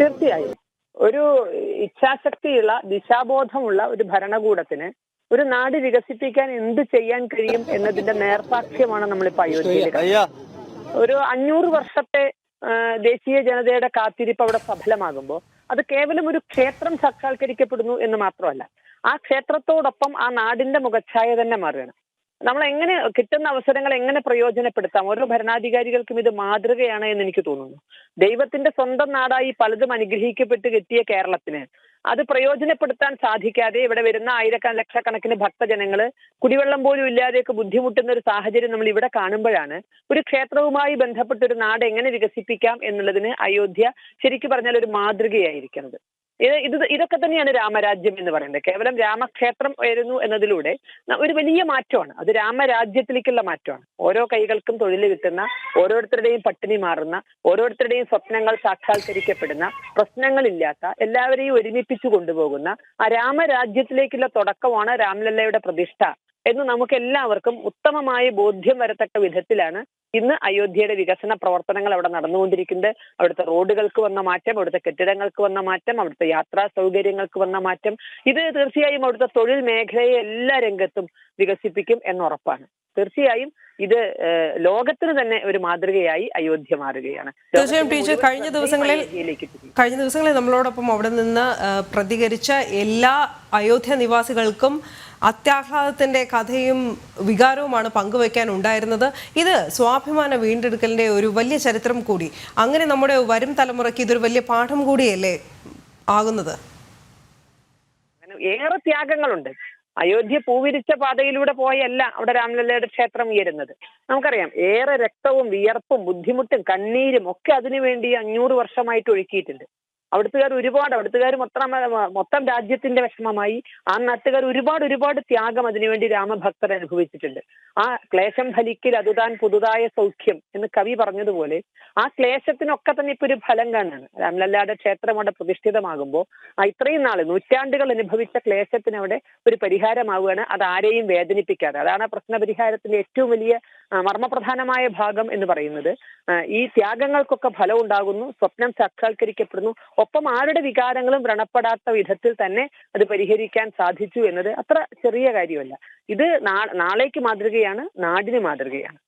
തീർച്ചയായും. ഒരു ഇച്ഛാശക്തിയുള്ള ദിശാബോധമുള്ള ഒരു ഭരണകൂടത്തിന് ഒരു നാട് വികസിപ്പിക്കാൻ എന്ത് ചെയ്യാൻ കഴിയും എന്നതിന്റെ നേർസാക്ഷ്യമാണ് നമ്മളിപ്പോ അയോധ്യയിൽ. ഒരു അഞ്ഞൂറ് വർഷത്തെ ദേശീയ ജനതയുടെ കാത്തിരിപ്പ് അവിടെ സഫലമാകുമ്പോൾ അത് കേവലം ഒരു ക്ഷേത്രം സാക്ഷാത്കരിക്കപ്പെടുന്നു എന്ന് മാത്രമല്ല ആ ക്ഷേത്രത്തോടൊപ്പം ആ നാടിന്റെ മുഖച്ഛായ തന്നെ മാറുകയാണ്. നമ്മൾ എങ്ങനെ കിട്ടുന്ന അവസരങ്ങൾ എങ്ങനെ പ്രയോജനപ്പെടുത്താം? ഓരോ ഭരണാധികാരികൾക്കും ഇത് മാതൃകയാണ് എന്ന് എനിക്ക് തോന്നുന്നു. ദൈവത്തിന്റെ സ്വന്തം നാടായി പലതും അനുഗ്രഹിക്കപ്പെട്ട് കിട്ടിയ കേരളത്തിന് അത് പ്രയോജനപ്പെടുത്താൻ സാധിക്കാതെ ഇവിടെ വരുന്ന ആയിരക്കണ ലക്ഷക്കണക്കിന് ഭക്തജനങ്ങൾ കുടിവെള്ളം പോലും ഇല്ലാതെയൊക്കെ ബുദ്ധിമുട്ടുന്ന ഒരു സാഹചര്യം നമ്മൾ ഇവിടെ കാണുമ്പോഴാണ് ഒരു ക്ഷേത്രവുമായി ബന്ധപ്പെട്ട ഒരു നാട് എങ്ങനെ വികസിപ്പിക്കാം എന്നുള്ളതിന് അയോധ്യ ശരിക്കും പറഞ്ഞാൽ ഒരു മാതൃകയായിരിക്കുന്നത് ഇത് ഇത് ഇതൊക്കെ തന്നെയാണ് രാമരാജ്യം എന്ന് പറയുന്നത്. കേവലം രാമക്ഷേത്രം ഉയരുന്നു എന്നതിലൂടെ ഒരു വലിയ മാറ്റമാണ്. അത് രാമരാജ്യത്തിലേക്കുള്ള മാറ്റമാണ്. ഓരോ കൈകൾക്കും തൊഴിൽ കിട്ടുന്ന ഓരോരുത്തരുടെയും പട്ടിണി മാറുന്ന ഓരോരുത്തരുടെയും സ്വപ്നങ്ങൾ സാക്ഷാത്കരിക്കപ്പെടുന്ന പ്രശ്നങ്ങളില്ലാത്ത എല്ലാവരെയും ഒരുമിപ്പിച്ചു കൊണ്ടുപോകുന്ന ആ രാമരാജ്യത്തിലേക്കുള്ള തുടക്കമാണ് രാംലല്ലയുടെ പ്രതിഷ്ഠ എന്ന് നമുക്ക് എല്ലാവർക്കും ഉത്തമമായ ബോധ്യം വരത്തക്ക വിധത്തിലാണ് ഇന്ന് അയോധ്യയുടെ വികസന പ്രവർത്തനങ്ങൾ അവിടെ നടന്നുകൊണ്ടിരിക്കുന്നത്. അവിടുത്തെ റോഡുകൾക്ക് വന്ന മാറ്റം അവിടുത്തെ കെട്ടിടങ്ങൾക്ക് വന്ന മാറ്റം അവിടുത്തെ യാത്രാ സൗകര്യങ്ങൾക്ക് വന്ന മാറ്റം. ഇത് തീർച്ചയായും അവിടുത്തെ തൊഴിൽ മേഖലയെ എല്ലാ രംഗത്തും വികസിപ്പിക്കും എന്നുറപ്പാണ് തീർച്ചയായും ഇത് ലോകത്തിന് തന്നെ ഒരു മാതൃകയായി അയോധ്യ മാറുകയാണ്. തീർച്ചയായും ടീച്ചർ കഴിഞ്ഞ ദിവസങ്ങളിൽ കഴിഞ്ഞ ദിവസങ്ങളിൽ നമ്മളോടൊപ്പം അവിടെ നിന്ന് പ്രതികരിച്ച എല്ലാ അയോധ്യ നിവാസികൾക്കും അത്യാഹ്ലാദത്തിന്റെ കഥയും വികാരവുമാണ് പങ്കുവെക്കാൻ ഉണ്ടായിരുന്നത് ഇത് സ്വാഭിമാന വീണ്ടെടുക്കലിന്റെ ഒരു വലിയ ചരിത്രം കൂടി. അങ്ങനെ നമ്മുടെ വരും തലമുറയ്ക്ക് ഇതൊരു വലിയ പാഠം കൂടിയല്ലേ ആകുന്നത്? ഏറെ ത്യാഗങ്ങളുണ്ട്. അയോധ്യ പൂവിരിച്ച പാതയിലൂടെ പോയല്ല അവിടെ രാമലല്ലയുടെ ക്ഷേത്രം ഉയരുന്നത്. നമുക്കറിയാം ഏറെ രക്തവും വിയർപ്പും ബുദ്ധിമുട്ടും കണ്ണീരും ഒക്കെ അതിനുവേണ്ടി അഞ്ഞൂറ് വർഷമായിട്ട് ഒഴുക്കിയിട്ടുണ്ട്. അവിടുത്തുകാർ ഒരുപാട് അവിടുത്തുകാർ മൊത്തം മൊത്തം രാജ്യത്തിന്റെ വിഷമമായി. ആ നാട്ടുകാർ ഒരുപാട് ഒരുപാട് ത്യാഗം അതിനുവേണ്ടി രാമഭക്തർ അനുഭവിച്ചിട്ടുണ്ട്. ആ ക്ലേശം ഫലിക്കിൽ അതുതാൻ പുതുതായ സൗഖ്യം എന്ന് കവി പറഞ്ഞതുപോലെ ആ ക്ലേശത്തിനൊക്കെ തന്നെ ഇപ്പൊ ഒരു ഫലം കാണാണ്. രാംലല്ലാടെ ക്ഷേത്രം അവിടെ പ്രതിഷ്ഠിതമാകുമ്പോൾ ആ ഇത്രയും നാൾ നൂറ്റാണ്ടുകൾ അനുഭവിച്ച ക്ലേശത്തിന് അവിടെ ഒരു പരിഹാരമാവുകയാണ്. അത് ആരെയും വേദനിപ്പിക്കാതെ. അതാണ് ആ പ്രശ്ന പരിഹാരത്തിന്റെ ഏറ്റവും വലിയ മർമ്മപ്രധാനമായ ഭാഗം എന്ന് പറയുന്നത്. ഈ ത്യാഗങ്ങൾക്കൊക്കെ ഫലം ഉണ്ടാകുന്നു സ്വപ്നം സാക്ഷാത്കരിക്കപ്പെടുന്നു. ഒപ്പം ആരുടെ വികാരങ്ങളും വ്രണപ്പെടാത്ത വിധത്തിൽ തന്നെ അത് പരിഹരിക്കാൻ സാധിച്ചു എന്നത് അത്ര ചെറിയ കാര്യമല്ല. ഇത് നാളേക്ക് മാതൃകയാണ് നാടിന് മാതൃകയാണ്.